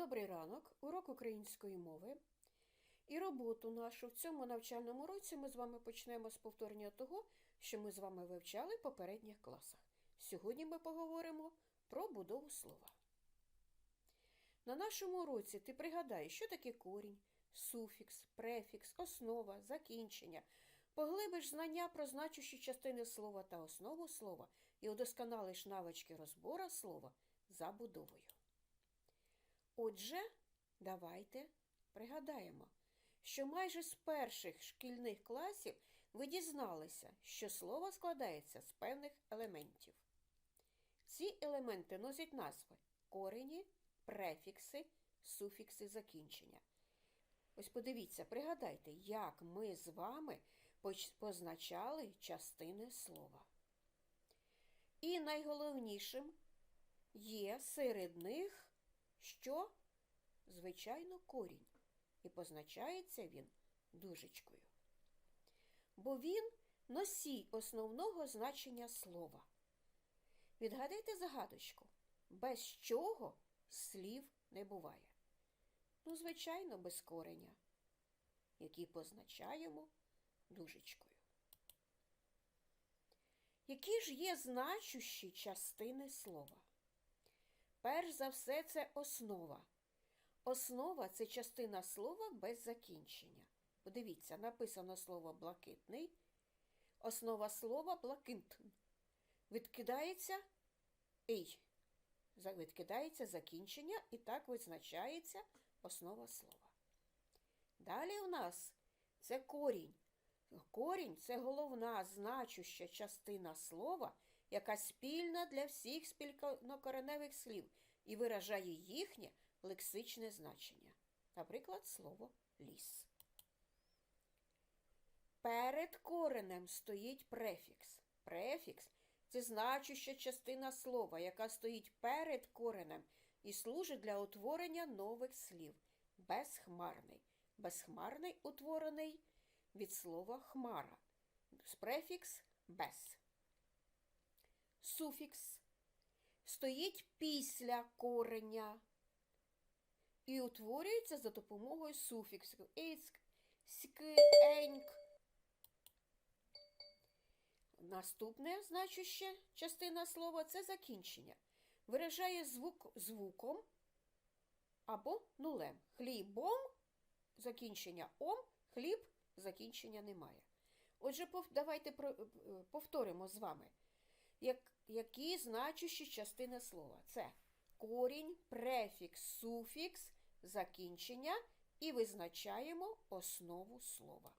Добрий ранок, урок української мови. І роботу нашу в цьому навчальному році ми з вами почнемо з повторення того, що ми з вами вивчали в попередніх класах. Сьогодні ми поговоримо про будову слова. На нашому уроці ти пригадаєш, що таке корінь, суфікс, префікс, основа, закінчення. Поглибиш знання про значущі частини слова та основу слова і удосконалиш навички розбора слова за будовою. Отже, давайте пригадаємо, що майже з перших шкільних класів ви дізналися, що слово складається з певних елементів. Ці елементи носять назви корені, префікси, суфікси закінчення. Ось подивіться, пригадайте, як ми з вами позначали частини слова. І найголовнішим є серед них що, звичайно, корінь, і позначається він дужечкою. Бо він носій основного значення слова. Відгадайте загадочку, без чого слів не буває. Ну, звичайно, без кореня, який позначаємо дужечкою. Які ж є значущі частини слова? Перш за все, це основа. Основа це частина слова без закінчення. Подивіться, написано слово блакитний. Основа слова блакитн. Відкидається ей. Відкидається закінчення і так визначається основа слова. Далі у нас це корінь. Корінь це головна значуща частина слова, яка спільна для всіх спільнокореневих слів і виражає їхнє лексичне значення. Наприклад, слово ліс. Перед коренем стоїть префікс. Префікс це значуща частина слова, яка стоїть перед коренем і служить для утворення нових слів. Безхмарний. Безхмарний утворений від слова хмара. Префікс без. Суфікс стоїть після кореня і утворюється за допомогою суфіксів «ицьк», «ськ», «еньк». Наступне значуще частина слова це закінчення. Виражає звук звуком або нулем. Хлібом закінчення ом, хліб закінчення немає. Отже, давайте е, повторимо з вами, як, які значущі частини слова. Це корінь, префікс, суфікс, закінчення і визначаємо основу слова.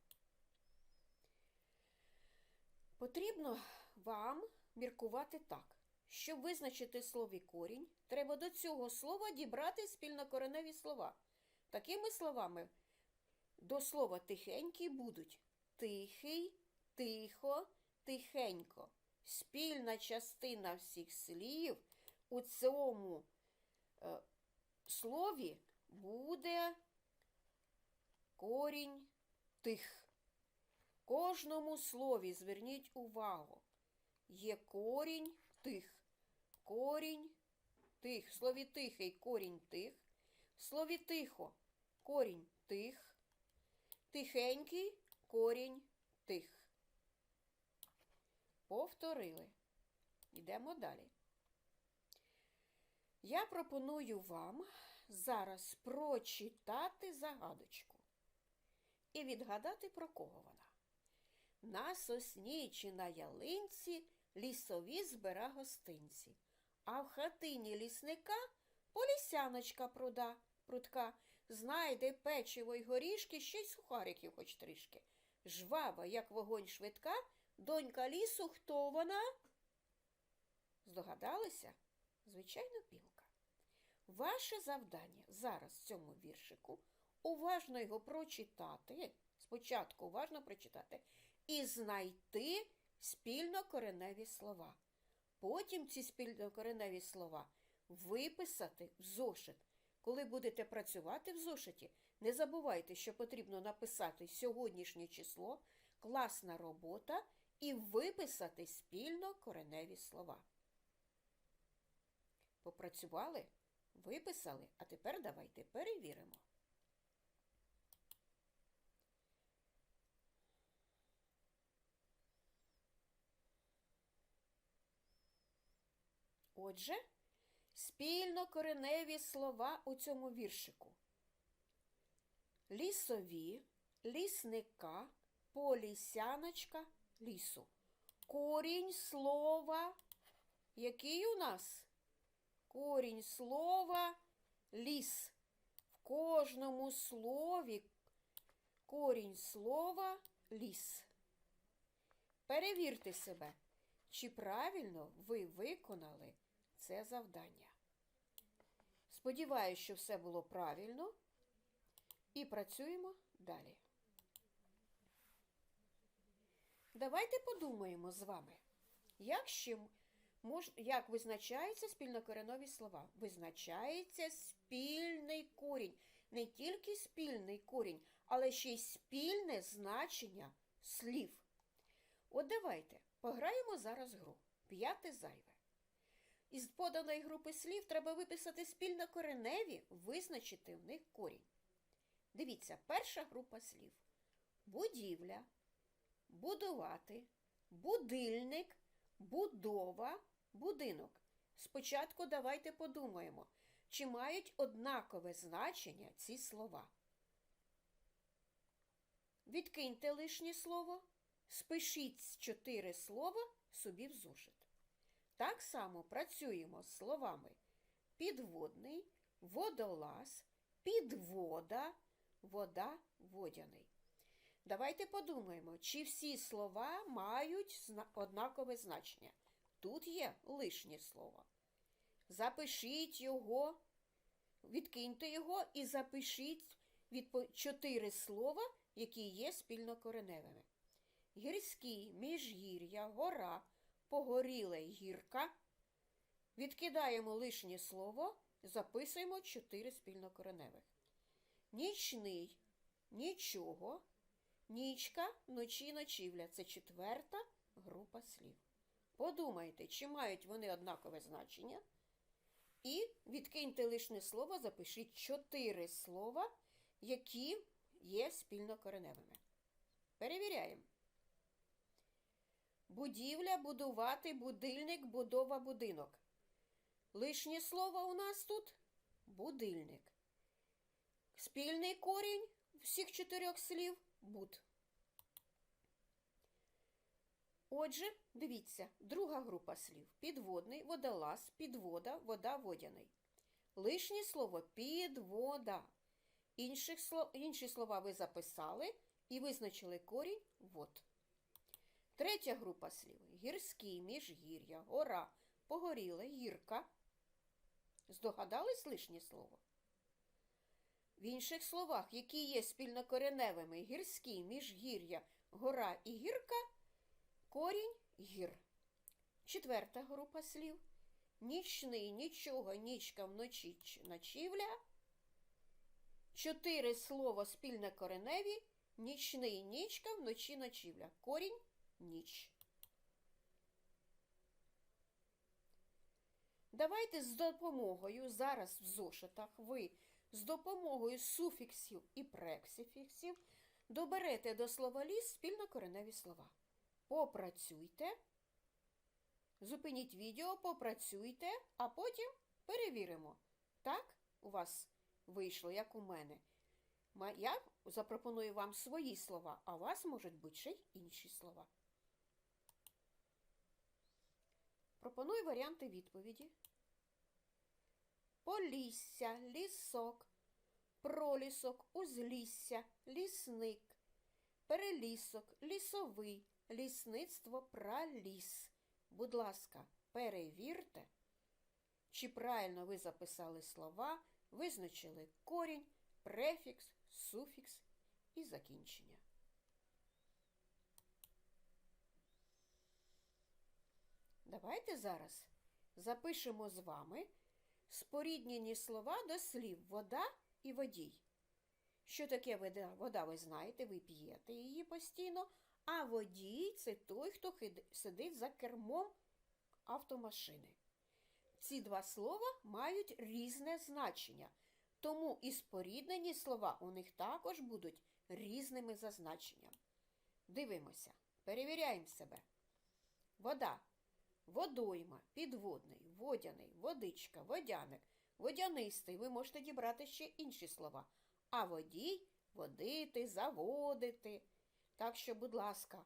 Потрібно вам міркувати так. Щоб визначити слові корінь, треба до цього слова дібрати спільнокореневі слова. Такими словами до слова тихенький будуть тихий, тихо, тихенько. Спільна частина всіх слів у цьому е, слові буде корінь тих. Кожному слові зверніть увагу. Є корінь тих. Корінь тих. В слові тихий корінь тих. В слові тихо корінь тих. Тихенький корінь тих. Повторили. Йдемо далі. Я пропоную вам зараз прочитати загадочку і відгадати, про кого вона. На сосні чи на ялинці лісові збира гостинці, а в хатині лісника полісяночка пруда, прудка, знайде печиво й горішки, ще й сухариків хоч трішки. Жвава, як вогонь швидка, донька лісу, хто вона? Здогадалися? Звичайно, білка. Ваше завдання зараз в цьому віршику уважно його прочитати. Спочатку уважно прочитати і знайти спільнокореневі слова. Потім ці спільнокореневі слова виписати в зошит. Коли будете працювати в зошиті, не забувайте, що потрібно написати сьогоднішнє число, класна робота і виписати спільно кореневі слова. Попрацювали? Виписали, а тепер давайте перевіримо. Отже, спільно кореневі слова у цьому віршику. Лісові, лісника, полісяночка, лісу. Корінь слова. Який у нас? Корінь слова ліс. В кожному слові корінь слова ліс. Перевірте себе, чи правильно ви виконали це завдання. Сподіваюсь, що все було правильно. І працюємо далі. Давайте подумаємо з вами, як ще мож, як визначаються спільнокоренові слова. Визначається спільний корінь. Не тільки спільний корінь, але ще й спільне значення слів. От давайте пограємо зараз гру. П'яте зайве. Із поданої групи слів треба виписати спільнокореневі, визначити в них корінь. Дивіться, перша група слів. Будівля, будувати, будильник, будова, будинок. Спочатку давайте подумаємо, чи мають однакове значення ці слова. Відкиньте лишнє слово, спишіть чотири слова собі в зошит. Так само працюємо з словами підводний, водолаз, підвода, вода, водяний. Давайте подумаємо, чи всі слова мають однакове значення. Тут є лишнє слово. Запишіть його, відкиньте його і запишіть чотири слова, які є спільнокореневими. Гірський, міжгір'я, гора, погоріле гірка. Відкидаємо лишнє слово, записуємо чотири спільнокореневих. Нічний, нічого, нічка, ночі, ночівля це четверта група слів. Подумайте, чи мають вони однакове значення. І відкиньте лишнє слово, запишіть чотири слова, які є спільнокореневими. Перевіряємо. Будівля, будувати, будильник, будова, будинок. Лишнє слово у нас тут будильник. Спільний корінь всіх чотирьох слів буд. Отже, дивіться, друга група слів. Підводний, водолаз, підвода, вода, водяний. Лишнє слово підвода. Інших інші слова ви записали і визначили корінь вод. Третя група слів. Гірський, міжгір'я, гора, погоріле, гірка. Здогадались лишнє слово? В інших словах, які є спільнокореневими гірський, міжгір'я, гора і гірка, корінь гір. Четверта група слів. Нічний, нічого, нічка, вночі, ночівля. Чотири слова спільнокореневі. Нічний, нічка, вночі, ночівля. Корінь ніч. Давайте з допомогою зараз в зошитах ви з допомогою суфіксів і прексифіксів доберете до слова ліс спільнокореневі слова. Попрацюйте, зупиніть відео, попрацюйте, а потім перевіримо. Так у вас вийшло, як у мене. Я запропоную вам свої слова, а у вас можуть бути ще й інші слова. Пропоную варіанти відповіді. Полісся, лісок, пролісок, узлісся, лісник, перелісок, лісовий, лісництво, праліс. Будь ласка, перевірте, чи правильно ви записали слова, визначили корінь, префікс, суфікс і закінчення. Давайте зараз запишемо з вами споріднені слова до слів вода і водій. Що таке вода? Ви знаєте, ви п'єте її постійно, а водій це той, хто сидить за кермом автомашини. ці два слова мають різне значення, тому і споріднені слова у них також будуть різними за значенням. Дивимося, перевіряємо себе. Вода, водойма, підводний, водяний, водичка, водяник, водянистий. Ви можете дібрати ще інші слова. А водій водити, заводити. Так що, будь ласка,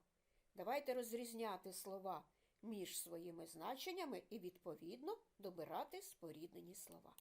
давайте розрізняти слова між своїми значеннями і, відповідно, добирати споріднені слова.